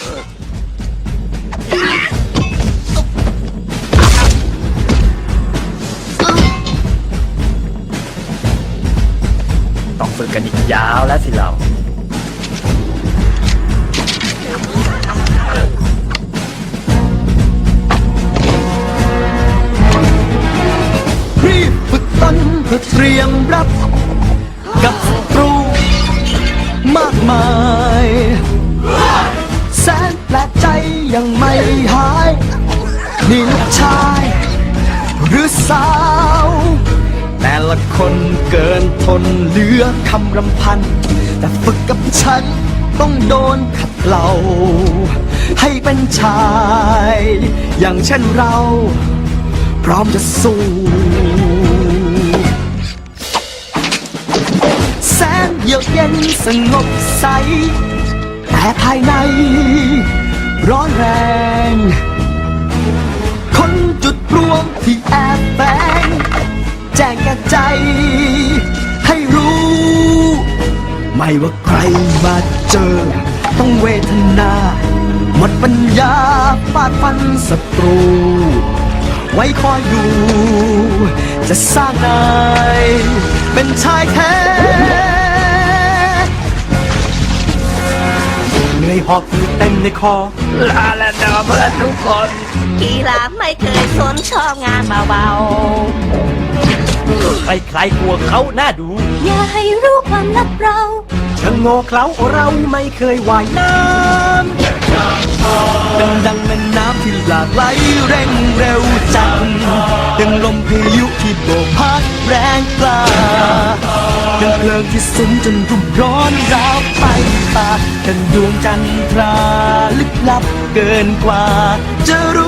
ต้องฝึกกันอีกยาวแล้วสิเรารีบฝึกตนเพื่อเตรียมรับ ยังไม่หายนี่ลูกชาย หรือสาว แต่ละคนเกินทนเหลือคำรำพัน แต่ฝึกกับฉันต้องโดนขัดเกลาให้เป็นชาย อย่างเช่นเรา พร้อมจะสู้แสนเยือกเย็นสงบใส แต่ภายใน ร้อนแรง คนจุดรวมที่แอบแฝงแจ้งแก่ใจ ให้รู้ ไม่ว่าใครมาเจอ ต้องเวทนา หมดปัญญาฟาดฟันศัตรู ไว้คอยดูจะสร้างนาย เป็นชายแท้ นื่อยหอบเหงื่อเต็มในคอ ลาและดอเพื่อนทุกคน กีฬาไม่เคยสนชอบงานเบาใครๆกลัวเขาหน้าดู ๆ อย่าให้รู้ความลับเรา ชะโงกเคล้าเราไม่เคยว่ายน้ำเป็นดังแม่น้ำที่หลากไหลเร่งเร็วจังดังลมพายุที่โบกพัดแรงกล้าดัง เพลิงที่สุมจนรุ่มร้อนราวไปตากันดวงจันทราลึกลับเกินกว่า จะรู้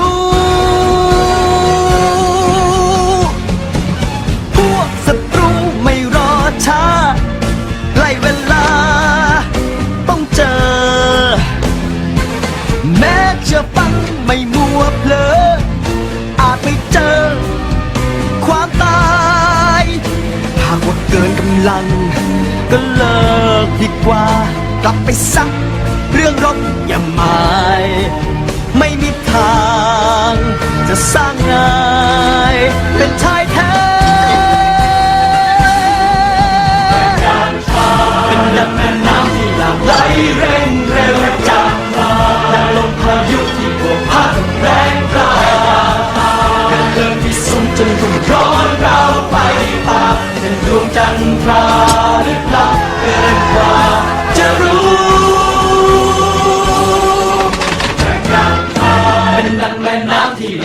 ก็เลิกดีกว่า กลับไปซัก เรื่องรบอย่าหมาย ไม่มีทาง จะสร้างงายเป็นชายแท้เป็นดังแม่น้ำที่หลากไหลเร่งเร็วจังดังลมพายุที่โบกพัดแรงกล้าเป็นเพลิงที่สุมจนรุ่มร้อนเราไฟป่าเป็นดวงจันทรา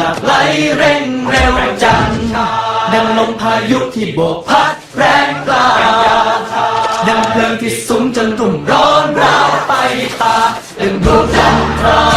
ากไหลเร่งเร็วจังดังลมพายุที่โบกพัดแรงกล้าดังเพลิงที่สุมจนรุ่มร้อนราวไปตาดังดวง